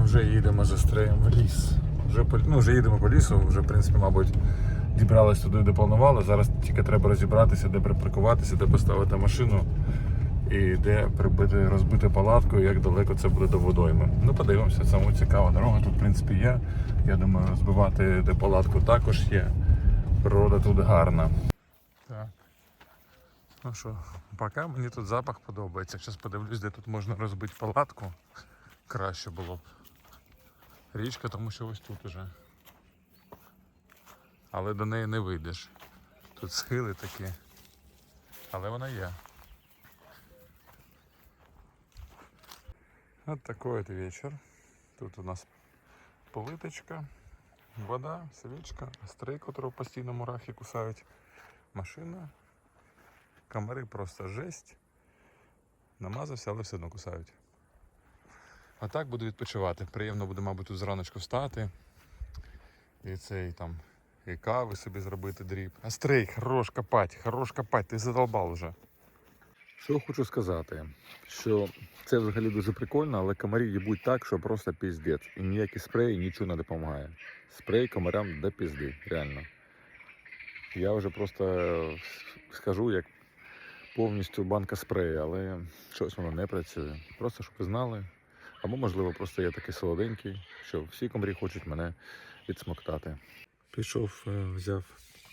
Ми вже їдемо за стреєм в ліс. Вже, ну, вже їдемо по лісу, вже, в принципі, мабуть, дібрались туди, де планували. Зараз тільки треба розібратися, де припаркуватися, де поставити машину і де прибити, розбити палатку, і як далеко це буде до водойми. Ну, подивимося, самому цікава дорога тут, в принципі, є. Я думаю, розбивати де палатку також є. Природа тут гарна. Так. Ну що, поки мені тут запах подобається. Зараз подивлюсь, де тут можна розбити палатку. Краще було б. Річка, тому що ось тут уже. Але до неї не вийдеш. Тут схили такі. Але вона є. От такой вот вечер. Тут у нас политочка, вода, свічка, стрей, котрого постійно мурахи кусають, машина, комари просто жесть. Намазався, але все одно кусають. А так буду відпочивати. Приємно буде, мабуть, тут зраночку встати. І цей там, і кави собі зробити дріб. А стрей, хорош копать, хорош копать, ти задолбав вже. Що хочу сказати, що це взагалі дуже прикольно, але комарі їбуть так, що просто піздець. І ніякі спреї нічого не допомагає. Спрей комарям до пізди, реально. Я вже просто скажу, як повністю банка спрею, але щось воно не працює. Просто щоб ви знали. Або, можливо, просто я такий солоденький, що всі комарі хочуть мене відсмоктати. Пішов, е, взяв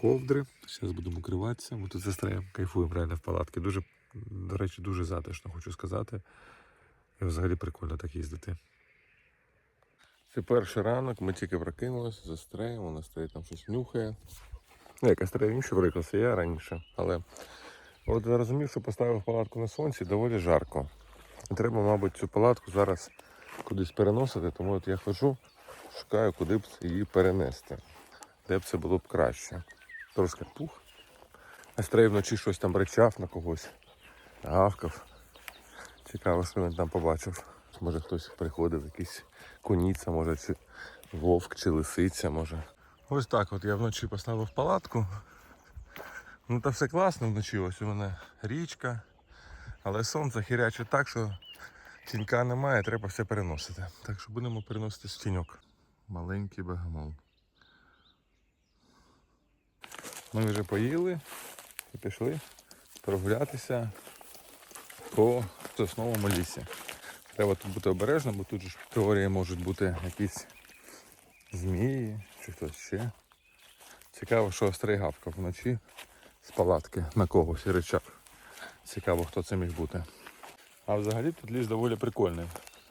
ковдри. Зараз будемо укриватися. Ми тут за строєм кайфуємо реально в палатці. Дуже, до речі, дуже затишно, хочу сказати. І взагалі прикольно так їздити. Це перший ранок, ми тільки прокинулися за стреєм, вона стоїть там щось нюхає. Ну, яка стрея раніше виклався, я раніше. Але от я розумів, що поставив палатку на сонці доволі жарко. Треба, мабуть, цю палатку зараз кудись переносити, тому от я хожу, шукаю, куди б її перенести. Де б це було б краще. Трошки пух. А стрей вночі щось там речав на когось, гавкав. Цікаво, що він там побачив. Може хтось приходив, якийсь куніця, може, чи вовк, чи лисиця, може. Ось так от я вночі поставив палатку. Ну та все класно вночі, ось у мене річка. Але сонце хірячить так, що тінька немає, треба все переносити. Так що будемо переносити з тіньок. Маленький бегемол. Ми вже поїли і пішли прогулятися по сосновому лісі. Треба тут бути обережним, бо тут же ж в теорії можуть бути якісь змії чи хтось ще. Цікаво, що острий гавкав вночі з палатки на когось і речав. Цікаво, хто це міг бути. А взагалі тут ліс доволі прикольний.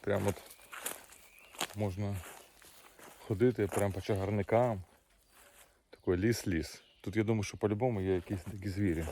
Прямо от можна ходити прямо по чагарникам. Такий ліс-ліс. Тут я думаю, що по-любому є якісь такі звірі.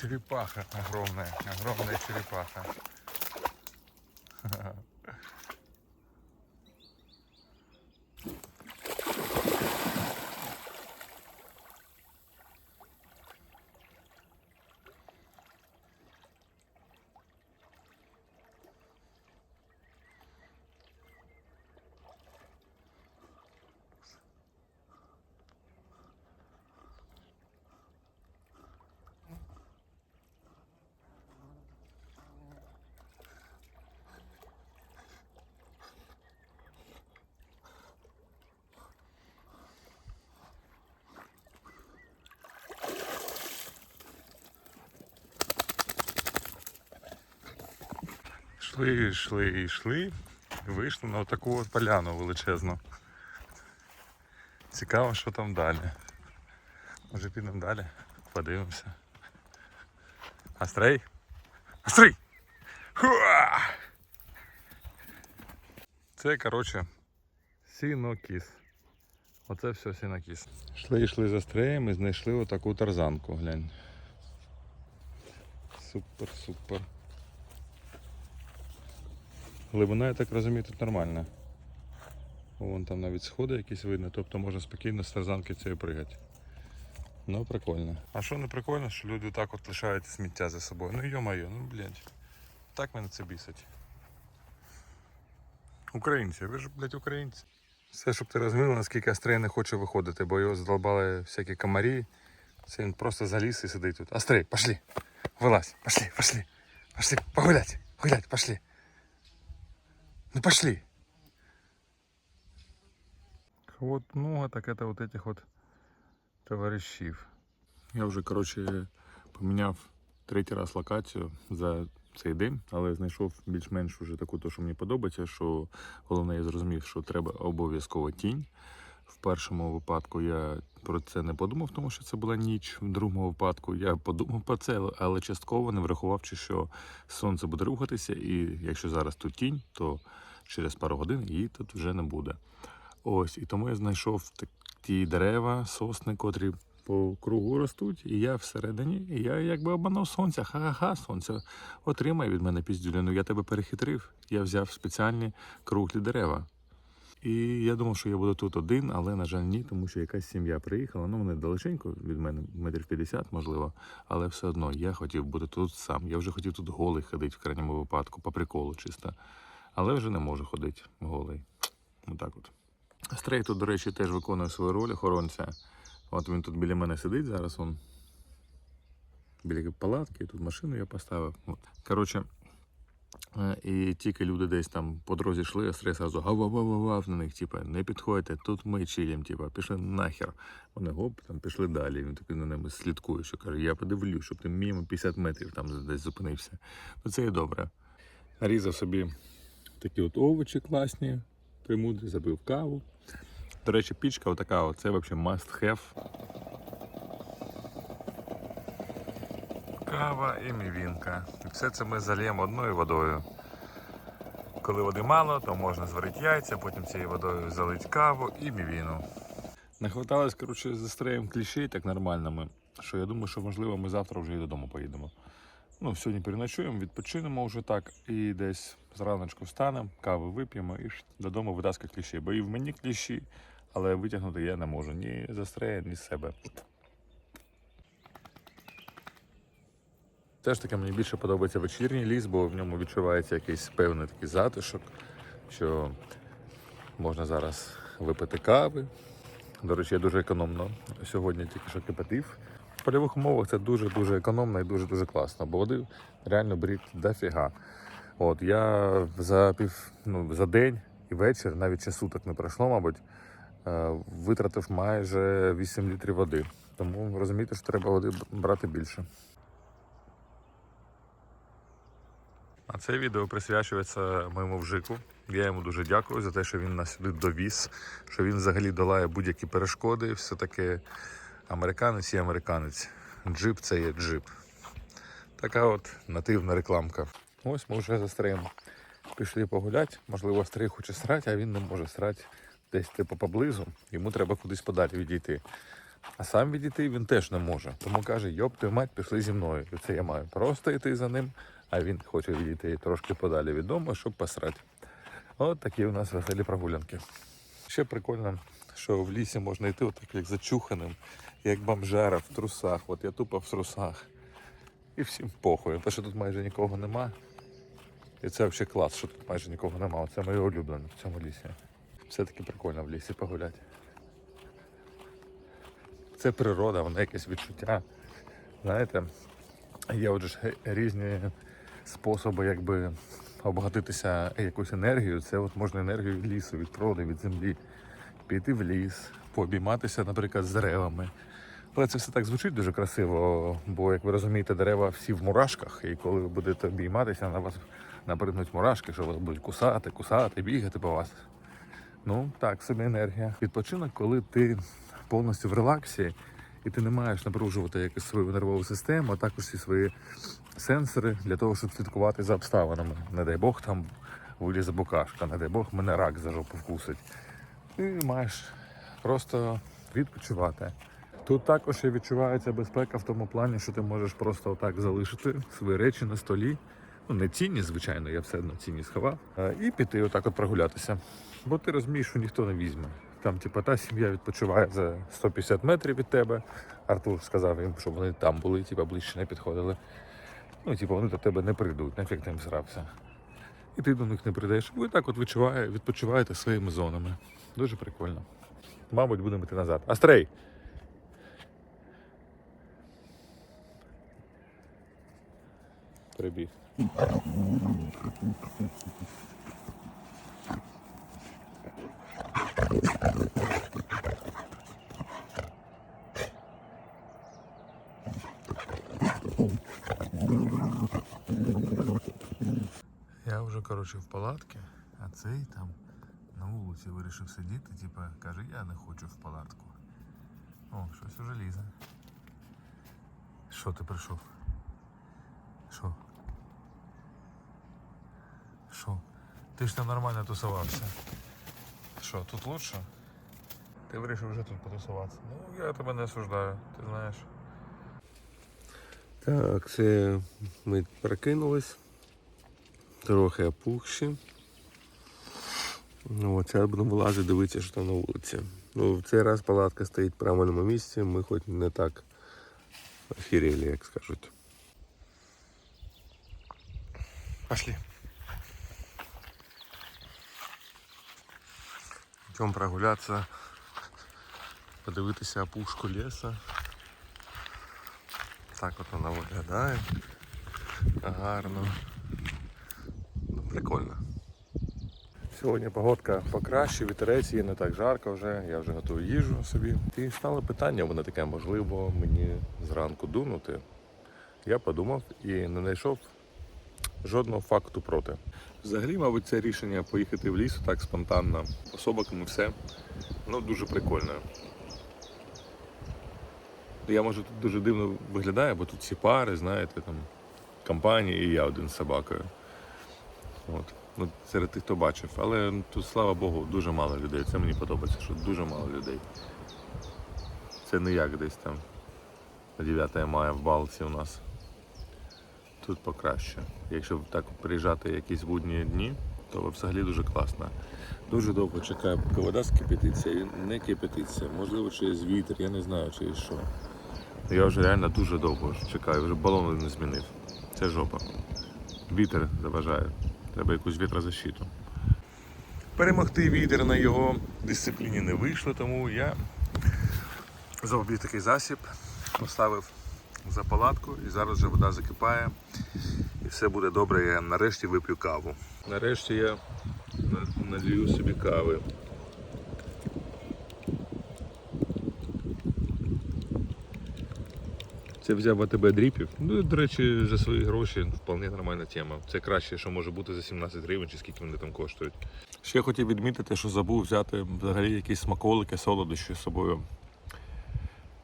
Черепаха огромная, огромная черепаха. Йшли, йшли, йшли вийшли на таку от поляну величезну. Цікаво, що там далі. Може підемо далі, подивимося. Астрей? Астрей! Хуа! Це, коротше, сінокіс. Оце все сінокіс. Йшли, йшли за стреєм і знайшли отаку тарзанку, глянь. Супер, супер. Глибина, я так розумію, тут нормальна. Вон там навіть сходи якісь видно, тобто можна спокійно з тарзанки цієї пригати. Ну, прикольно. А що не прикольно, що люди так от лишають сміття за собою. Ну йо-моє, ну блядь. Так мене це бісить. Українці, ви ж, блядь, українці. Все, щоб ти розумів, наскільки Астрей не хоче виходити, бо його задолбали всякі комарі. Це він просто заліз і сидить тут. Астрей, пошли. Вилазь, пошли, пошли. Пошли, погулять, гулять, пошли. Ну пошли. Вот много так это вот этих вот товаришів. Я вже, коротше, поміняв третій раз локацію за цей день, але знайшов більш-менш уже таку, то, що мені подобається, що головне, я зрозумів, що треба обов'язково тінь. В першому випадку я про це не подумав, тому що це була ніч. В другому випадку я подумав про це, але частково не врахувавши, що сонце буде рухатися, і якщо зараз тут тінь, то через пару годин її тут вже не буде. Ось, і тому я знайшов такі дерева, сосни, котрі по кругу ростуть, і я всередині, і я якби обманув сонця. Ха-ха-ха, сонце отримай від мене піздюлю. Ну я тебе перехитрив. Я взяв спеціальні круглі дерева. І я думав, що я буду тут один, але, на жаль, ні, тому що якась сім'я приїхала. Ну, вони далеченько від мене, метрів 50, можливо, але все одно я хотів бути тут сам. Я вже хотів тут голий ходити в крайньому випадку, по приколу чисто. Але вже не можу ходити голий. Отак от. Стрей тут, до речі, теж виконує свою роль охоронця. От він тут біля мене сидить зараз. Он біля палатки, тут машину я поставив. От. Коротше, і тільки люди десь там по дорозі йшли, а стрей сразу гав-гав-гав на них, типа, не підходьте, тут ми чилім, типа, пішли нахер. Вони гоп, там пішли далі. Він такий на ними слідкує, що каже, я подивлюсь, щоб ти мінімум 50 метрів там десь зупинився. Ну це і добре. Нарізав собі такі от овочі класні, примудрі, забив каву. До речі, пічка отака, от, це взагалі must have. Кава і мівінка. І все це ми зальємо одною водою. Коли води мало, то можна зварити яйця, потім цією водою залити каву і мівіну. Нахваталось, коротше, за стреєм кліщей так нормальними, що я думаю, що можливо ми завтра вже і додому поїдемо. Ну, сьогодні переночуємо, відпочинемо вже так, і десь зраночку встанемо, кави вип'ємо і додому витаскати кліщі. Бо і в мені кліщі, але витягнути я не можу ні з Астрея, ні з себе. Теж таки мені більше подобається вечірній ліс, бо в ньому відчувається якийсь певний такий затишок, що можна зараз випити кави. До речі, я дуже економно сьогодні тільки що кипятив. В польових умовах це дуже-дуже економно і дуже-дуже класно, бо води реально беріть дофіга. От я за пів ну, за день і вечір, навіть ще суток не пройшло, мабуть, е, витратив майже 8 літрів води. Тому розумієте, що треба води брати більше. А це відео присвячується моєму вжику. Я йому дуже дякую за те, що він нас сюди довіз, що він взагалі долає будь-які перешкоди. Все таки американець є американець. Джип це є джип. Така от нативна рекламка. Ось ми вже за Стреєм пішли погуляти. Можливо, Стрей хоче срати, а він не може срати десь типу поблизу. Йому треба кудись подалі відійти. А сам відійти він теж не може. Тому каже, йоп, твою мать, пішли зі мною. Це я маю просто йти за ним, а він хоче відійти трошки подалі від дому, щоб посрати. От такі у нас веселі прогулянки. Ще прикольно, що в лісі можна йти отак, як зачуханим, як бомжара в трусах. От я тупо в трусах. І всім похуй. Тому що тут майже нікого нема. І це взагалі клас, що тут майже нікого нема. Це моє улюблене в цьому лісі. Все-таки прикольно в лісі погуляти. Це природа, вона якесь відчуття. Знаєте, є отже ж різні способи, якби обогатитися якоюсь енергією. Це от можна енергію від лісу, від природи, від землі. Піти в ліс, пообійматися, наприклад, з деревами. Але це все так звучить дуже красиво, бо, як ви розумієте, дерева всі в мурашках, і коли ви будете обійматися, на вас напригнуть мурашки, що вас будуть кусати, кусати, бігати по вас. Ну, так, собі енергія. Відпочинок, коли ти повністю в релаксі, і ти не маєш напружувати якусь свою нервову систему, а також всі свої сенсори для того, щоб слідкувати за обставинами. Не дай Бог там вилізе букашка, не дай Бог мене рак за жопу вкусить. Ти маєш просто відпочивати. Тут також і відчувається безпека в тому плані, що ти можеш просто отак залишити свої речі на столі. Ну, не цінні, звичайно, я все одно цінні сховав. е, І піти отак от прогулятися. Бо ти розумієш, що ніхто не візьме. Там, типа, та сім'я відпочиває за 150 метрів від тебе. Артур сказав їм, щоб вони там були, типа, ближче не підходили. Ну, типу, вони до тебе не прийдуть, нафіг ти їм зрався. І ти до них не прийдеш. Ви так от відчуває, відпочиваєте своїми зонами. Дуже прикольно. Мабуть, будемо йти назад. Астрей! Прибіг. Я вже, коротше, в палатці, а цей там на вулиці вирішив сидіти, типа, каже, я не хочу в палатку. О, щось уже лізе. Що ти прийшов? Що? Що? Ти ж там нормально тусувався. Що, тут лучше? Ти вирішив вже тут потусуватися. Ну, я тебе не осуждаю, ти знаєш. Так, це ми прокинулись. Трохи опухші. Ну, от зараз будемо вилазити, дивитися, що там на вулиці. Ну, в цей раз палатка стоїть в правильному місці, ми хоч не так охерели, як скажуть. Пошли. Идем прогуляться, подивитися опушку леса. Так от вона виглядає. Гарно. Ну, прикольно. Сьогодні погодка покраще, вітерець є не так жарко вже, я вже готую їжу собі. І стало питання, воно таке, можливо, мені зранку дунути. Я подумав і не знайшов жодного факту проти. Взагалі, мабуть, це рішення поїхати в ліс так спонтанно, по собакам і все. Ну, дуже прикольно. Я може тут дуже дивно виглядає, бо тут всі пари, знаєте, там компанії і я один з собакою. От. Ну, серед тих, хто бачив. Але ну, тут, слава Богу, дуже мало людей. Це мені подобається, що дуже мало людей. Це не як десь там 9 мая в Балці у нас. Тут покраще. Якщо так приїжджати якісь будні дні, то взагалі дуже класно. Дуже довго чекаю, поки вода скипятиться і не кипятиться. Можливо, через вітер, я не знаю через що. Я вже реально дуже довго чекаю, вже балон не змінив. Це жопа. Вітер заважає. Треба якусь вітрозащиту. Перемогти вітер на його дисципліні не вийшло, тому я зробив такий засіб, поставив за палатку і зараз вже вода закипає і все буде добре. Я нарешті вип'ю каву. Нарешті я на- налью собі кави. Це взяв АТБ дріпів. Ну, до речі, за свої гроші вполне нормальна тема. Це краще, що може бути за 17 гривень, чи скільки вони там коштують. Ще хотів відмітити, що забув взяти взагалі якісь смаколики, солодощі з собою.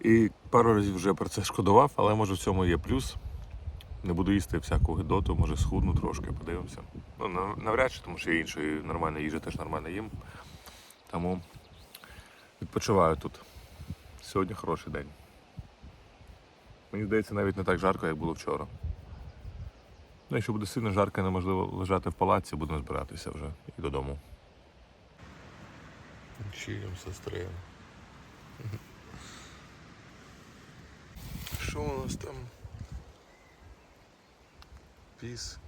І пару разів вже про це шкодував, але може в цьому є плюс. Не буду їсти всяку гидоту, може схудну трошки, подивимося. Ну, навряд чи, тому що я іншої нормальної їжі теж нормально їм. Тому відпочиваю тут. Сьогодні хороший день. Мені здається, навіть не так жарко, як було вчора. Ну, якщо буде сильно жарко неможливо лежати в палаці, будемо збиратися вже і додому. Чилим со строєм. Що у нас там? Піс.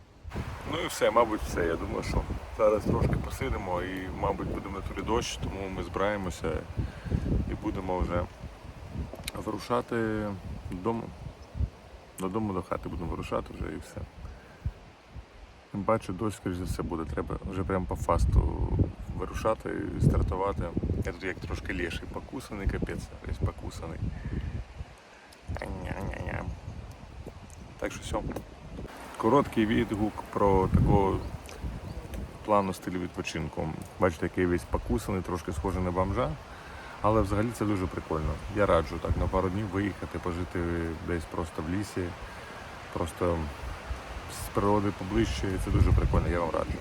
Ну і все, мабуть, все. Я думаю, що зараз трошки посидимо і, мабуть, буде на турі дощ, тому ми збираємося і будемо вже вирушати додому. Додому до хати будемо вирушати вже і все. Тим паче дощ, скоріш за все, буде. Треба вже прямо по фасту вирушати і стартувати. Я тут як трошки ліший, покусаний, капець, весь покусаний. Так що все. Короткий відгук про такого плану стилю відпочинку. Бачите, який весь покусаний, трошки схожий на бомжа. Але взагалі це дуже прикольно. Я раджу так на пару днів виїхати, пожити десь просто в лісі, просто з природи поближче. Це дуже прикольно, я вам раджу.